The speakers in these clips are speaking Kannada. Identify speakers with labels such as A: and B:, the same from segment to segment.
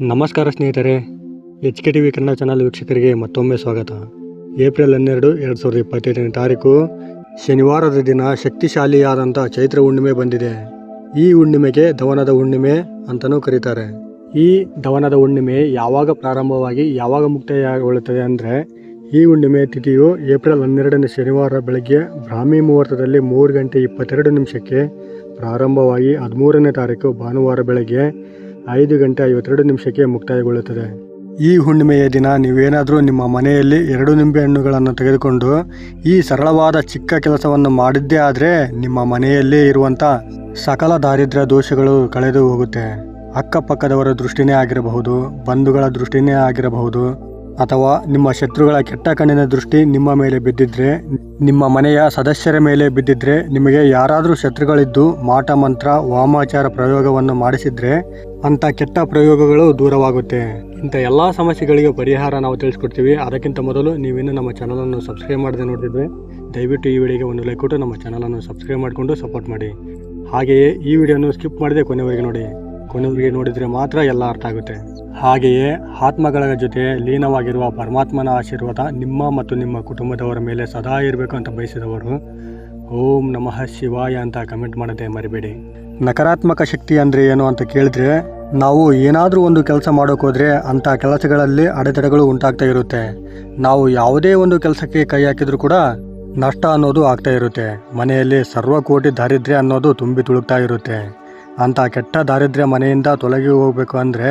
A: ನಮಸ್ಕಾರ ಸ್ನೇಹಿತರೆ H K T V Kannada channel ವೀಕ್ಷಕರಿಗೆ ಮತ್ತೊಮ್ಮೆ ಸ್ವಾಗತ. ಏಪ್ರಿಲ್ ಹನ್ನೆರಡು, ಎರಡು ಸಾವಿರದ ಇಪ್ಪತ್ತೈದನೇ ತಾರೀಕು, ಶನಿವಾರದ ದಿನ ಶಕ್ತಿಶಾಲಿಯಾದಂಥ ಚೈತ್ರ ಹುಣ್ಣಿಮೆ ಬಂದಿದೆ. ಈ ಹುಣ್ಣಿಮೆಗೆ ದವನದ ಹುಣ್ಣಿಮೆ ಅಂತಲೂ ಕರೀತಾರೆ. ಈ ದವನದ ಹುಣ್ಣಿಮೆ ಯಾವಾಗ ಪ್ರಾರಂಭವಾಗಿ ಯಾವಾಗ ಮುಕ್ತಾಯಗೊಳ್ಳುತ್ತದೆ ಅಂದರೆ, ಈ ಹುಣ್ಣಿಮೆ ತಿಥಿಯು ಏಪ್ರಿಲ್ ಹನ್ನೆರಡನೇ ಶನಿವಾರ ಬೆಳಗ್ಗೆ ಬ್ರಾಹ್ಮಿ ಮುಹೂರ್ತದಲ್ಲಿ ಮೂರು ಗಂಟೆ ಇಪ್ಪತ್ತೆರಡು ನಿಮಿಷಕ್ಕೆ ಪ್ರಾರಂಭವಾಗಿ ಹದಿಮೂರನೇ ತಾರೀಕು ಭಾನುವಾರ ಬೆಳಗ್ಗೆ ಐದು ಗಂಟೆ ಐವತ್ತೆರಡು ನಿಮಿಷಕ್ಕೆ ಮುಕ್ತಾಯಗೊಳ್ಳುತ್ತದೆ. ಈ ಹುಣ್ಣಿಮೆಯ ದಿನ ನೀವೇನಾದರೂ ನಿಮ್ಮ ಮನೆಯಲ್ಲಿ ಎರಡು ನಿಂಬೆ ಹಣ್ಣುಗಳನ್ನು ತೆಗೆದುಕೊಂಡು ಈ ಸರಳವಾದ ಚಿಕ್ಕ ಕೆಲಸವನ್ನು ಮಾಡಿದ್ದೇ ಆದರೆ ನಿಮ್ಮ ಮನೆಯಲ್ಲಿ ಇರುವಂಥ ಸಕಲ ದಾರಿದ್ರ್ಯ ದೋಷಗಳು ಕಳೆದು ಹೋಗುತ್ತೆ. ಅಕ್ಕಪಕ್ಕದವರ ದೃಷ್ಟಿನೇ ಆಗಿರಬಹುದು, ಬಂಧುಗಳ ದೃಷ್ಟಿನೇ ಆಗಿರಬಹುದು ಅಥವಾ ನಿಮ್ಮ ಶತ್ರುಗಳ ಕೆಟ್ಟ ಕಣ್ಣಿನ ದೃಷ್ಟಿ ನಿಮ್ಮ ಮೇಲೆ ಬಿದ್ದಿದ್ರೆ, ನಿಮ್ಮ ಮನೆಯ ಸದಸ್ಯರ ಮೇಲೆ ಬಿದ್ದಿದ್ರೆ, ನಿಮಗೆ ಯಾರಾದರೂ ಶತ್ರುಗಳಿದ್ದು ಮಾಟ, ಮಂತ್ರ, ವಾಮಾಚಾರ ಪ್ರಯೋಗವನ್ನು ಮಾಡಿಸಿದ್ರೆ ಅಂತ ಕೆಟ್ಟ ಪ್ರಯೋಗಗಳು ದೂರವಾಗುತ್ತೆ. ಇಂಥ ಎಲ್ಲ ಸಮಸ್ಯೆಗಳಿಗೆ ಪರಿಹಾರ ನಾವು ತಿಳಿಸ್ಕೊಡ್ತೀವಿ. ಅದಕ್ಕಿಂತ ಮೊದಲು ನೀವಿನ್ನು ನಮ್ಮ ಚಾನಲನ್ನು ಸಬ್ಸ್ಕ್ರೈಬ್ ಮಾಡದೆ ನೋಡಿದ್ರೆ ದಯವಿಟ್ಟು ಈ ವಿಡಿಯೋಗೆ ಒಂದು ಲೈಕ್ ಕೊಟ್ಟು ನಮ್ಮ ಚಾನಲನ್ನು ಸಬ್ಸ್ಕ್ರೈಬ್ ಮಾಡಿಕೊಂಡು ಸಪೋರ್ಟ್ ಮಾಡಿ. ಹಾಗೆಯೇ ಈ ವಿಡಿಯೋನು ಸ್ಕಿಪ್ ಮಾಡದೆ ಕೊನೆವರೆಗೆ ನೋಡಿ. ಕೊನೆವರೆಗೆ ನೋಡಿದರೆ ಮಾತ್ರ ಎಲ್ಲ ಅರ್ಥ ಆಗುತ್ತೆ. ಹಾಗೆಯೇ ಆತ್ಮಗಳ ಜೊತೆ ಲೀನವಾಗಿರುವ ಪರಮಾತ್ಮನ ಆಶೀರ್ವಾದ ನಿಮ್ಮ ಮತ್ತು ನಿಮ್ಮ ಕುಟುಂಬದವರ ಮೇಲೆ ಸದಾ ಇರಬೇಕು ಅಂತ ಬಯಸಿದವರು. ಓಂ ನಮಃ ಶಿವಾಯ ಅಂತ ಕಮೆಂಟ್ ಮಾಡದೆ ಮರಿಬೇಡಿ. ನಕಾರಾತ್ಮಕ ಶಕ್ತಿ ಅಂದರೆ ಏನು ಅಂತ ಕೇಳಿದ್ರೆ, ನಾವು ಏನಾದರೂ ಒಂದು ಕೆಲಸ ಮಾಡೋಕ್ಕೋದ್ರೆ ಅಂಥ ಕೆಲಸಗಳಲ್ಲಿ ಅಡೆತಡೆಗಳು ಉಂಟಾಗ್ತಾ ಇರುತ್ತೆ. ನಾವು ಯಾವುದೇ ಒಂದು ಕೆಲಸಕ್ಕೆ ಕೈ ಹಾಕಿದರೂ ಕೂಡ ನಷ್ಟ ಅನ್ನೋದು ಆಗ್ತಾ ಇರುತ್ತೆ. ಮನೆಯಲ್ಲಿ ಸರ್ವಕೋಟಿ ದಾರಿದ್ರ್ಯ ಅನ್ನೋದು ತುಂಬಿ ತುಳುಕ್ತಾ ಇರುತ್ತೆ. ಅಂಥ ಕೆಟ್ಟ ದಾರಿದ್ರ್ಯ ಮನೆಯಿಂದ ತೊಲಗಿ ಹೋಗಬೇಕು ಅಂದರೆ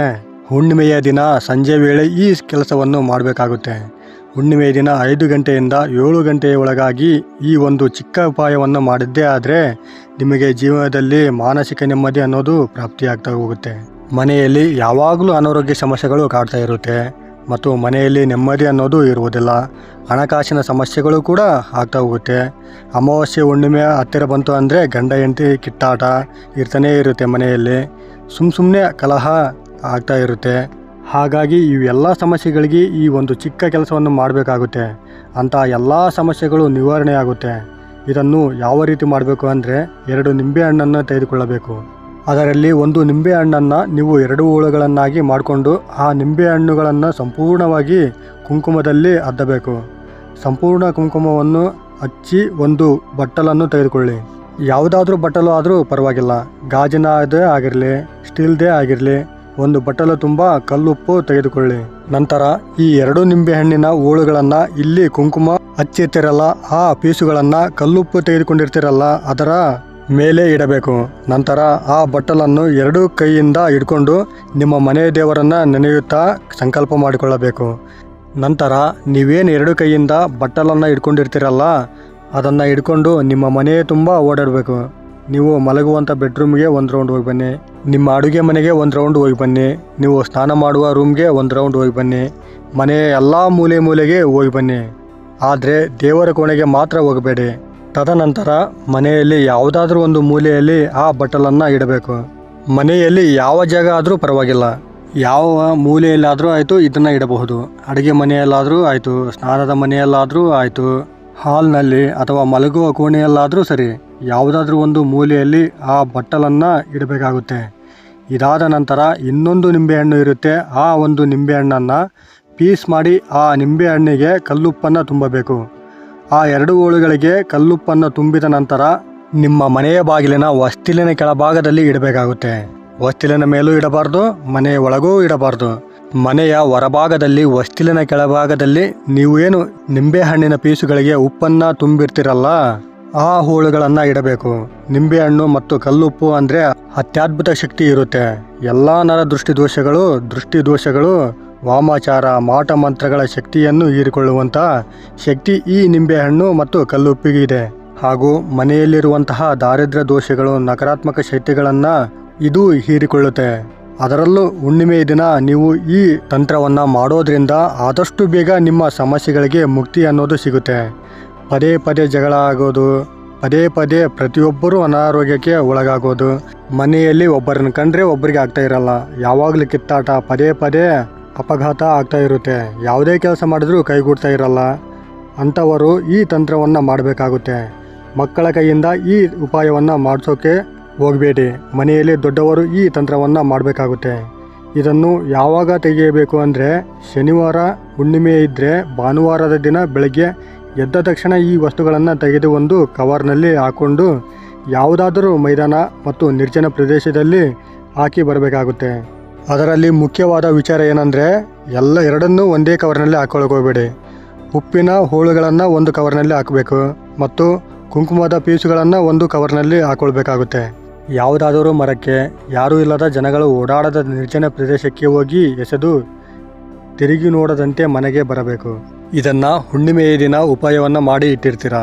A: ಹುಣ್ಣಿಮೆಯ ದಿನ ಸಂಜೆ ವೇಳೆ ಈ ಕೆಲಸವನ್ನು ಮಾಡಬೇಕಾಗುತ್ತೆ. ಹುಣ್ಣಿಮೆಯ ದಿನ ಐದು ಗಂಟೆಯಿಂದ ಏಳು ಗಂಟೆಯ ಒಳಗಾಗಿ ಈ ಒಂದು ಚಿಕ್ಕ ಉಪಾಯವನ್ನು ಮಾಡಿದ್ದೇ ಆದರೆ ನಿಮಗೆ ಜೀವನದಲ್ಲಿ ಮಾನಸಿಕ ನೆಮ್ಮದಿ ಅನ್ನೋದು ಪ್ರಾಪ್ತಿಯಾಗ್ತಾ ಹೋಗುತ್ತೆ. ಮನೆಯಲ್ಲಿ ಯಾವಾಗಲೂ ಅನಾರೋಗ್ಯ ಸಮಸ್ಯೆಗಳು ಕಾಡ್ತಾ ಇರುತ್ತೆ. ಮತ್ತು ಮನೆಯಲ್ಲಿ ನೆಮ್ಮದಿ ಅನ್ನೋದು ಇರುವುದಿಲ್ಲ. ಹಣಕಾಸಿನ ಸಮಸ್ಯೆಗಳು ಕೂಡ ಆಗ್ತಾ ಹೋಗುತ್ತೆ. ಅಮಾವಾಸ್ಯೆ ಹುಣ್ಣಿಮೆ ಹತ್ತಿರ ಬಂತು ಅಂದರೆ ಗಂಡ ಹೆಂಡತಿ ಕಿತ್ತಾಟ ಇರ್ತಾನೇ ಇರುತ್ತೆ ಮನೆಯಲ್ಲಿ. ಸುಮ್ಮ ಸುಮ್ಮನೆ ಕಲಹ ಆಗ್ತಾ ಇರುತ್ತೆ. ಹಾಗಾಗಿ ಇವೆಲ್ಲ ಸಮಸ್ಯೆಗಳಿಗೆ ಈ ಒಂದು ಚಿಕ್ಕ ಕೆಲಸವನ್ನು ಮಾಡಬೇಕಾಗುತ್ತೆ. ಅಂಥ ಎಲ್ಲ ಸಮಸ್ಯೆಗಳು ನಿವಾರಣೆ ಆಗುತ್ತೆ. ಇದನ್ನು ಯಾವ ರೀತಿ ಮಾಡಬೇಕು ಅಂದರೆ ಎರಡು ನಿಂಬೆ ಹಣ್ಣನ್ನು ತೆಗೆದುಕೊಳ್ಳಬೇಕು. ಅದರಲ್ಲಿ ಒಂದು ನಿಂಬೆ ಹಣ್ಣನ್ನು ನೀವು ಎರಡು ಹೋಳುಗಳನ್ನಾಗಿ ಮಾಡಿಕೊಂಡು ಆ ನಿಂಬೆ ಹಣ್ಣುಗಳನ್ನು ಸಂಪೂರ್ಣವಾಗಿ ಕುಂಕುಮದಲ್ಲಿ ಅದ್ದಬೇಕು. ಸಂಪೂರ್ಣ ಕುಂಕುಮವನ್ನು ಹಚ್ಚಿ ಒಂದು ಬಟ್ಟಲನ್ನು ತೆಗೆದುಕೊಳ್ಳಿ. ಯಾವುದಾದ್ರೂ ಬಟ್ಟಲು ಆದರೂ ಪರವಾಗಿಲ್ಲ. ಗಾಜಿನದೇ ಆಗಿರಲಿ, ಸ್ಟೀಲ್ದೇ ಆಗಿರಲಿ ಒಂದು ಬಟ್ಟಲು ತುಂಬ ಕಲ್ಲುಪ್ಪು ತೆಗೆದುಕೊಳ್ಳಿ. ನಂತರ ಈ ಎರಡು ನಿಂಬೆಹಣ್ಣಿನ ಹೋಳುಗಳನ್ನ ಇಲ್ಲಿ ಕುಂಕುಮ ಹಚ್ಚಿರ್ತಿರಲ್ಲ, ಆ ಪೀಸುಗಳನ್ನ ಕಲ್ಲುಪ್ಪು ತೆಗೆದುಕೊಂಡಿರ್ತಿರಲ್ಲ, ಅದರ ಮೇಲೆ ಇಡಬೇಕು. ನಂತರ ಆ ಬಟ್ಟಲನ್ನು ಎರಡು ಕೈಯಿಂದ ಹಿಡ್ಕೊಂಡು ನಿಮ್ಮ ಮನೆ ದೇವರನ್ನು ನೆನೆಯುತ್ತಾ ಸಂಕಲ್ಪ ಮಾಡಿಕೊಳ್ಳಬೇಕು. ನಂತರ ನೀವೇನು ಎರಡು ಕೈಯಿಂದ ಬಟ್ಟಲನ್ನು ಹಿಡ್ಕೊಂಡಿರ್ತಿರಲ್ಲ, ಅದನ್ನು ಹಿಡ್ಕೊಂಡು ನಿಮ್ಮ ಮನೆ ತುಂಬ ಓಡಾಡಬೇಕು. ನೀವು ಮಲಗುವಂಥ ಬೆಡ್ರೂಮ್ಗೆ ಒಂದು ರೌಂಡ್ ಹೋಗಿ ಬನ್ನಿ. ನಿಮ್ಮ ಅಡುಗೆ ಮನೆಗೆ ಒಂದು ರೌಂಡ್ ಹೋಗಿ ಬನ್ನಿ. ನೀವು ಸ್ನಾನ ಮಾಡುವ ರೂಮ್ಗೆ ಒಂದು ರೌಂಡ್ ಹೋಗಿ ಬನ್ನಿ. ಮನೆಯ ಎಲ್ಲ ಮೂಲೆ ಮೂಲೆಗೆ ಹೋಗಿ ಬನ್ನಿ. ಆದರೆ ದೇವರ ಕೋಣೆಗೆ ಮಾತ್ರ ಹೋಗಬೇಡಿ. ತದನಂತರ ಮನೆಯಲ್ಲಿ ಯಾವುದಾದ್ರೂ ಒಂದು ಮೂಲೆಯಲ್ಲಿ ಆ ಬಟ್ಟಲನ್ನು ಇಡಬೇಕು. ಮನೆಯಲ್ಲಿ ಯಾವ ಜಾಗ ಆದರೂ ಪರವಾಗಿಲ್ಲ. ಯಾವ ಮೂಲೆಯಲ್ಲಾದರೂ ಆಯಿತು ಇದನ್ನು ಇಡಬಹುದು. ಅಡುಗೆ ಮನೆಯಲ್ಲಾದರೂ ಆಯಿತು, ಸ್ನಾನದ ಮನೆಯಲ್ಲಾದರೂ ಆಯಿತು. ಹಾಲ್ನಲ್ಲಿ ಅಥವಾ ಮಲಗುವ ಕೋಣೆಯಲ್ಲಾದರೂ ಸರಿ. ಯಾವುದಾದ್ರೂ ಒಂದು ಮೂಲೆಯಲ್ಲಿ ಆ ಬಟ್ಟಲನ್ನು ಇಡಬೇಕಾಗುತ್ತೆ. ಇದಾದ ನಂತರ ಇನ್ನೊಂದು ನಿಂಬೆಹಣ್ಣು ಇರುತ್ತೆ. ಆ ಒಂದು ನಿಂಬೆಹಣ್ಣನ್ನು ಪೀಸ್ ಮಾಡಿ ಆ ನಿಂಬೆಹಣ್ಣಿಗೆ ಕಲ್ಲುಪ್ಪನ್ನು ತುಂಬಬೇಕು. ಆ ಎರಡು ಹೋಳುಗಳಿಗೆ ಕಲ್ಲುಪ್ಪನ್ನು ತುಂಬಿದ ನಂತರ ನಿಮ್ಮ ಮನೆಯ ಬಾಗಿಲಿನ ವಸ್ತಿಲಿನ ಕೆಳಭಾಗದಲ್ಲಿ ಇಡಬೇಕಾಗುತ್ತೆ. ವಸ್ತಿಲಿನ ಮೇಲೂ ಇಡಬಾರ್ದು, ಮನೆಯ ಒಳಗೂ ಇಡಬಾರ್ದು. ಮನೆಯ ಹೊರಭಾಗದಲ್ಲಿ, ವಸ್ತಿಲಿನ ಕೆಳಭಾಗದಲ್ಲಿ ನೀವು ಏನು ನಿಂಬೆಹಣ್ಣಿನ ಪೀಸುಗಳಿಗೆ ಉಪ್ಪನ್ನು ತುಂಬಿರ್ತಿರಲ್ಲ? ಆ ಹೋಳುಗಳನ್ನು ಇಡಬೇಕು. ನಿಂಬೆಹಣ್ಣು ಮತ್ತು ಕಲ್ಲುಪ್ಪು ಅಂದರೆ ಅತ್ಯದ್ಭುತ ಶಕ್ತಿ ಇರುತ್ತೆ. ಎಲ್ಲ ನರ ದೃಷ್ಟಿ ದೋಷಗಳು ದೃಷ್ಟಿ ದೋಷಗಳು ವಾಮಾಚಾರ, ಮಾಟ ಮಂತ್ರಗಳ ಶಕ್ತಿಯನ್ನು ಹೀರಿಕೊಳ್ಳುವಂಥ ಶಕ್ತಿ ಈ ನಿಂಬೆಹಣ್ಣು ಮತ್ತು ಕಲ್ಲುಪ್ಪಿಗೆ ಇದೆ. ಹಾಗೂ ಮನೆಯಲ್ಲಿರುವಂತಹ ದಾರಿದ್ರ್ಯ ದೋಷಗಳು, ನಕಾರಾತ್ಮಕ ಶಕ್ತಿಗಳನ್ನು ಇದು ಹೀರಿಕೊಳ್ಳುತ್ತೆ. ಅದರಲ್ಲೂ ಹುಣ್ಣಿಮೆಯ ದಿನ ನೀವು ಈ ತಂತ್ರವನ್ನು ಮಾಡೋದ್ರಿಂದ ಆದಷ್ಟು ಬೇಗ ನಿಮ್ಮ ಸಮಸ್ಯೆಗಳಿಗೆ ಮುಕ್ತಿ ಅನ್ನೋದು ಸಿಗುತ್ತೆ. ಪದೇ ಪದೇ ಜಗಳ ಆಗೋದು, ಪದೇ ಪದೇ ಪ್ರತಿಯೊಬ್ಬರೂ ಅನಾರೋಗ್ಯಕ್ಕೆ ಒಳಗಾಗೋದು. ಮನೆಯಲ್ಲಿ ಒಬ್ಬರನ್ನು ಕಂಡ್ರೆ ಒಬ್ಬರಿಗೆ ಆಗ್ತಾ ಇರಲ್ಲ. ಯಾವಾಗಲೂ ಕಿತ್ತಾಟ, ಪದೇ ಪದೇ ಅಪಘಾತ ಆಗ್ತಾ ಇರುತ್ತೆ. ಯಾವುದೇ ಕೆಲಸ ಮಾಡಿದ್ರೂ ಕೈಗೂಡ್ತಾ ಇರಲ್ಲ. ಅಂಥವರು ಈ ತಂತ್ರವನ್ನು ಮಾಡಬೇಕಾಗುತ್ತೆ. ಮಕ್ಕಳ ಕೈಯಿಂದ ಈ ಉಪಾಯವನ್ನು ಮಾಡಿಸೋಕೆ ಹೋಗಬೇಡಿ. ಮನೆಯಲ್ಲಿ ದೊಡ್ಡವರು ಈ ತಂತ್ರವನ್ನು ಮಾಡಬೇಕಾಗುತ್ತೆ. ಇದನ್ನು ಯಾವಾಗ ತೆಗೆಯಬೇಕು ಅಂದರೆ ಶನಿವಾರ ಹುಣ್ಣಿಮೆ ಇದ್ದರೆ ಭಾನುವಾರದ ದಿನ ಬೆಳಗ್ಗೆ ಎದ್ದ ತಕ್ಷಣ ಈ ವಸ್ತುಗಳನ್ನು ತೆಗೆದು ಒಂದು ಕವರ್ನಲ್ಲಿ ಹಾಕ್ಕೊಂಡು ಯಾವುದಾದರೂ ಮೈದಾನ ಮತ್ತು ನಿರ್ಜನ ಪ್ರದೇಶದಲ್ಲಿ ಹಾಕಿ ಬರಬೇಕಾಗುತ್ತೆ. ಅದರಲ್ಲಿ ಮುಖ್ಯವಾದ ವಿಚಾರ ಏನಂದರೆ, ಎಲ್ಲ ಎರಡನ್ನೂ ಒಂದೇ ಕವರ್ನಲ್ಲಿ ಹೋಗಬೇಡಿ ಉಪ್ಪಿನ ಹೋಳುಗಳನ್ನು ಒಂದು ಕವರ್ನಲ್ಲಿ ಹಾಕಬೇಕು ಮತ್ತು ಕುಂಕುಮದ ಪೀಸುಗಳನ್ನು ಒಂದು ಕವರ್ನಲ್ಲಿ ಹಾಕೊಳ್ಬೇಕಾಗುತ್ತೆ. ಯಾವುದಾದರೂ ಮರಕ್ಕೆ, ಯಾರೂ ಇಲ್ಲದ ಜನಗಳು ಓಡಾಡದ ನಿರ್ಜನ ಪ್ರದೇಶಕ್ಕೆ ಹೋಗಿ ಎಸೆದು ತಿರುಗಿ ನೋಡದಂತೆ ಮನೆಗೆ ಬರಬೇಕು. ಇದನ್ನು ಹುಣ್ಣಿಮೆಯ ದಿನ ಉಪಾಯವನ್ನು ಮಾಡಿ ಇಟ್ಟಿರ್ತೀರ.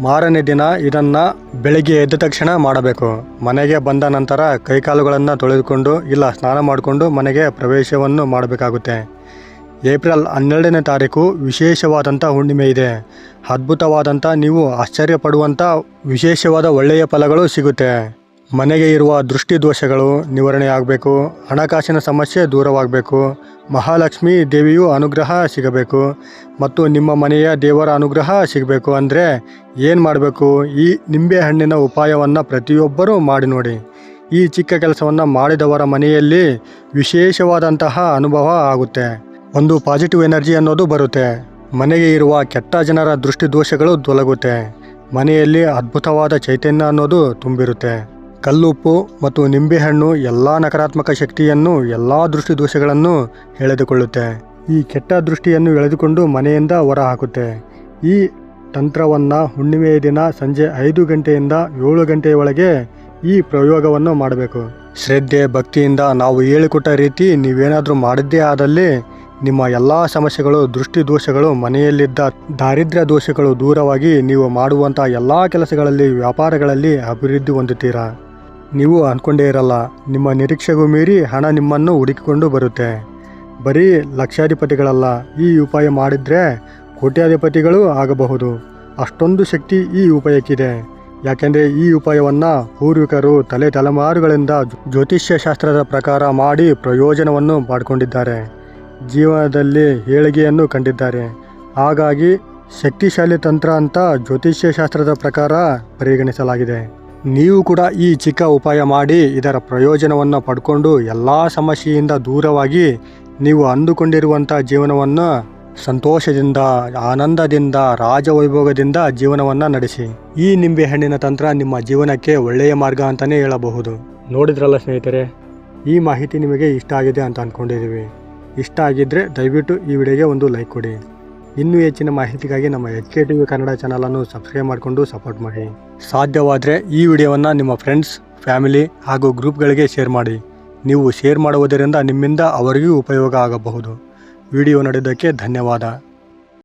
A: ಮಾರನೇ ದಿನ ಇದನ್ನು ಬೆಳಗ್ಗೆ ಎದ್ದ ತಕ್ಷಣ ಮಾಡಬೇಕು. ಮನೆಗೆ ಬಂದ ನಂತರ ಕೈಕಾಲುಗಳನ್ನು ತೊಳೆದುಕೊಂಡು ಇಲ್ಲ ಸ್ನಾನ ಮಾಡಿಕೊಂಡು ಮನೆಗೆ ಪ್ರವೇಶವನ್ನು ಮಾಡಬೇಕಾಗುತ್ತೆ. ಏಪ್ರಿಲ್ ಹನ್ನೆರಡನೇ ತಾರೀಕು ವಿಶೇಷವಾದಂಥ ಹುಣ್ಣಿಮೆ ಇದೆ. ಅದ್ಭುತವಾದಂಥ ನೀವು ಆಶ್ಚರ್ಯಪಡುವಂಥ ವಿಶೇಷವಾದ ಒಳ್ಳೆಯ ಫಲಗಳು ಸಿಗುತ್ತೆ. ಮನೆಗೆ ಇರುವ ದೃಷ್ಟಿ ದೋಷಗಳು ನಿವಾರಣೆ ಆಗಬೇಕು ಹಣಕಾಸಿನ ಸಮಸ್ಯೆ ದೂರವಾಗಬೇಕು, ಮಹಾಲಕ್ಷ್ಮಿ ದೇವಿಯು ಅನುಗ್ರಹ ಸಿಗಬೇಕು ಮತ್ತು ನಿಮ್ಮ ಮನೆಯ ದೇವರ ಅನುಗ್ರಹ ಸಿಗಬೇಕು ಅಂದರೆ ಏನು ಮಾಡಬೇಕು? ಈ ನಿಂಬೆ ಹಣ್ಣಿನ ಉಪಾಯವನ್ನು ಪ್ರತಿಯೊಬ್ಬರೂ ಮಾಡಿ ನೋಡಿ. ಈ ಚಿಕ್ಕ ಕೆಲಸವನ್ನು ಮಾಡಿದವರ ಮನೆಯಲ್ಲಿ ವಿಶೇಷವಾದಂತಹ ಅನುಭವ ಆಗುತ್ತೆ. ಒಂದು ಪಾಸಿಟಿವ್ ಎನರ್ಜಿ ಅನ್ನೋದು ಬರುತ್ತೆ. ಮನೆಗೆ ಇರುವ ಕೆಟ್ಟ ಜನರ ದೃಷ್ಟಿ ದೋಷಗಳು ತೊಲಗುತ್ತೆ. ಮನೆಯಲ್ಲಿ ಅದ್ಭುತವಾದ ಚೈತನ್ಯ ಅನ್ನೋದು ತುಂಬಿರುತ್ತೆ. ಕಲ್ಲುಪ್ಪು ಮತ್ತು ನಿಂಬೆಹಣ್ಣು ಎಲ್ಲ ನಕಾರಾತ್ಮಕ ಶಕ್ತಿಯನ್ನು ಎಲ್ಲ ದೃಷ್ಟಿ ದೋಷಗಳನ್ನು ಎಳೆದುಕೊಳ್ಳುತ್ತೆ. ಈ ಕೆಟ್ಟ ದೃಷ್ಟಿಯನ್ನು ಎಳೆದುಕೊಂಡು ಮನೆಯಿಂದ ಹೊರ ಹಾಕುತ್ತೆ ಈ ತಂತ್ರವನ್ನು ಹುಣ್ಣಿಮೆಯ ದಿನ ಸಂಜೆ ಐದು ಗಂಟೆಯಿಂದ ಏಳು ಗಂಟೆಯ ಒಳಗೆ ಈ ಪ್ರಯೋಗವನ್ನು ಮಾಡಬೇಕು. ಶ್ರದ್ಧೆ, ಭಕ್ತಿಯಿಂದ ನಾವು ಹೇಳಿಕೊಟ್ಟ ರೀತಿ ನೀವೇನಾದರೂ ಮಾಡಿದ್ದೇ ಆದಲ್ಲಿ ನಿಮ್ಮ ಎಲ್ಲ ಸಮಸ್ಯೆಗಳು ದೃಷ್ಟಿ ದೋಷಗಳು ಮನೆಯಲ್ಲಿದ್ದ ದಾರಿದ್ರ್ಯ ದೋಷಗಳು ದೂರವಾಗಿ ನೀವು ಮಾಡುವಂಥ ಎಲ್ಲ ಕೆಲಸಗಳಲ್ಲಿ, ವ್ಯಾಪಾರಗಳಲ್ಲಿ ಅಭಿವೃದ್ಧಿ ಹೊಂದುತ್ತೀರಾ? ನೀವು ಅಂದ್ಕೊಂಡೇ ಇರಲ್ಲ, ನಿಮ್ಮ ನಿರೀಕ್ಷೆಗೂ ಮೀರಿ ಹಣ ನಿಮ್ಮನ್ನು ಹುಡುಕಿಕೊಂಡು ಬರುತ್ತೆ. ಬರೀ ಲಕ್ಷಾಧಿಪತಿಗಳಲ್ಲ, ಈ ಉಪಾಯ ಮಾಡಿದರೆ ಕೋಟ್ಯಾಧಿಪತಿಗಳು ಆಗಬಹುದು. ಅಷ್ಟೊಂದು ಶಕ್ತಿ ಈ ಉಪಾಯಕ್ಕಿದೆ. ಯಾಕೆಂದರೆ ಈ ಉಪಾಯವನ್ನು ಪೂರ್ವಿಕರು ತಲೆ ತಲೆಮಾರುಗಳಿಂದ ಜ್ಯೋತಿಷ್ಯ ಶಾಸ್ತ್ರದ ಪ್ರಕಾರ ಮಾಡಿ ಪ್ರಯೋಜನವನ್ನು ಮಾಡಿಕೊಂಡಿದ್ದಾರೆ. ಜೀವನದಲ್ಲಿ ಏಳಿಗೆಯನ್ನು ಕಂಡಿದ್ದಾರೆ. ಹಾಗಾಗಿ ಶಕ್ತಿಶಾಲಿ ತಂತ್ರ ಅಂತ ಜ್ಯೋತಿಷ್ಯ ಶಾಸ್ತ್ರದ ಪ್ರಕಾರ ಪರಿಗಣಿಸಲಾಗಿದೆ. ನೀವು ಕೂಡ ಈ ಚಿಕ್ಕ ಉಪಾಯ ಮಾಡಿ ಇದರ ಪ್ರಯೋಜನವನ್ನು ಪಡ್ಕೊಂಡು ಎಲ್ಲ ಸಮಸ್ಯೆಯಿಂದ ದೂರವಾಗಿ ನೀವು ಅಂದುಕೊಂಡಿರುವಂಥ ಜೀವನವನ್ನು ಸಂತೋಷದಿಂದ ಆನಂದದಿಂದ ರಾಜವೈಭೋಗದಿಂದ ಜೀವನವನ್ನು ನಡೆಸಿ. ಈ ನಿಂಬೆಹಣ್ಣಿನ ತಂತ್ರ ನಿಮ್ಮ ಜೀವನಕ್ಕೆ ಒಳ್ಳೆಯ ಮಾರ್ಗ ಅಂತಲೇ ಹೇಳಬಹುದು. ನೋಡಿದ್ರಲ್ಲ ಸ್ನೇಹಿತರೆ? ಈ ಮಾಹಿತಿ ನಿಮಗೆ ಇಷ್ಟ ಆಗಿದೆ ಅಂತ ಅಂದ್ಕೊಂಡಿದ್ದೀವಿ ಇಷ್ಟ ಆಗಿದ್ದರೆ ದಯವಿಟ್ಟು ಈ ವಿಡಿಯೋಗೆ ಒಂದು ಲೈಕ್ ಕೊಡಿ. ಇನ್ನೂ ಹೆಚ್ಚಿನ ಮಾಹಿತಿಗಾಗಿ ನಮ್ಮ H K T V Kannada ಚಾನಲನ್ನು ಸಬ್ಸ್ಕ್ರೈಬ್ ಮಾಡಿಕೊಂಡು ಸಪೋರ್ಟ್ ಮಾಡಿ. ಸಾಧ್ಯವಾದರೆ ಈ ವಿಡಿಯೋವನ್ನು ನಿಮ್ಮ ಫ್ರೆಂಡ್ಸ್ ಫ್ಯಾಮಿಲಿ ಹಾಗೂ ಗ್ರೂಪ್ಗಳಿಗೆ ಶೇರ್ ಮಾಡಿ. ನೀವು ಶೇರ್ ಮಾಡುವುದರಿಂದ ನಿಮ್ಮಿಂದ ಅವರಿಗೂ ಉಪಯೋಗ ಆಗಬಹುದು. ವಿಡಿಯೋ ನೋಡಿದ್ದಕ್ಕೆ ಧನ್ಯವಾದ.